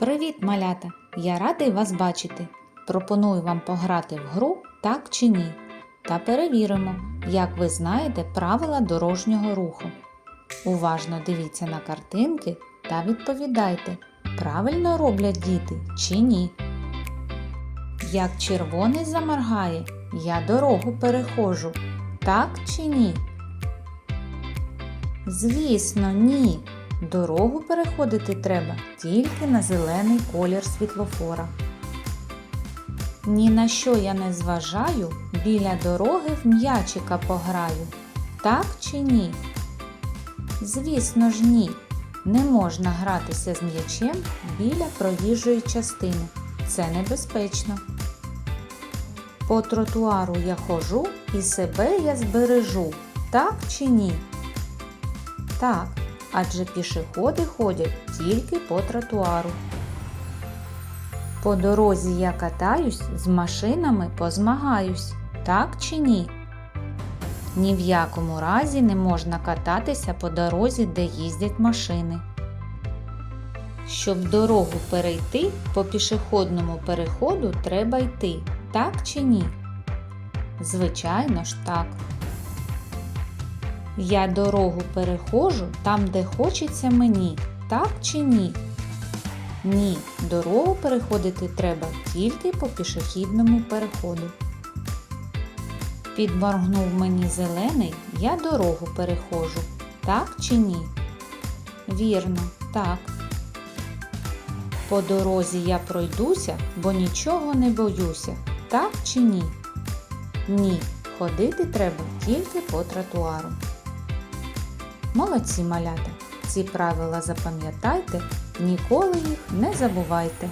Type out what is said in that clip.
Привіт, малята! Я радий вас бачити. Пропоную вам пограти в гру так чи ні. Та перевіримо, як ви знаєте правила дорожнього руху. Уважно дивіться на картинки та відповідайте, правильно роблять діти чи ні. Як червоний заморгає, я дорогу перехожу. Так чи ні? Звісно, ні. Дорогу переходити треба тільки на зелений колір світлофора. Ні на що я не зважаю, біля дороги в м'ячика пограю. Так чи ні? Звісно ж, ні. Не можна гратися з м'ячем біля проїжджої частини. Це небезпечно. По тротуару я хожу і себе я збережу. Так чи ні? Так, адже пішоходи ходять тільки по тротуару. По дорозі я катаюсь, з машинами позмагаюсь. Так чи ні? Ні в якому разі не можна кататися по дорозі, де їздять машини. Щоб дорогу перейти, по пішохідному переходу треба йти. Так чи ні? Звичайно ж так. Я дорогу перехожу там, де хочеться мені. Так чи ні? Ні, дорогу переходити треба тільки по пішохідному переходу. Підморгнув мені зелений, я дорогу перехожу. Так чи ні? Вірно, так. По дорозі я пройдуся, бо нічого не боюся. Так чи ні? Ні, ходити треба тільки по тротуару. Молодці малята! Ці правила запам'ятайте, ніколи їх не забувайте.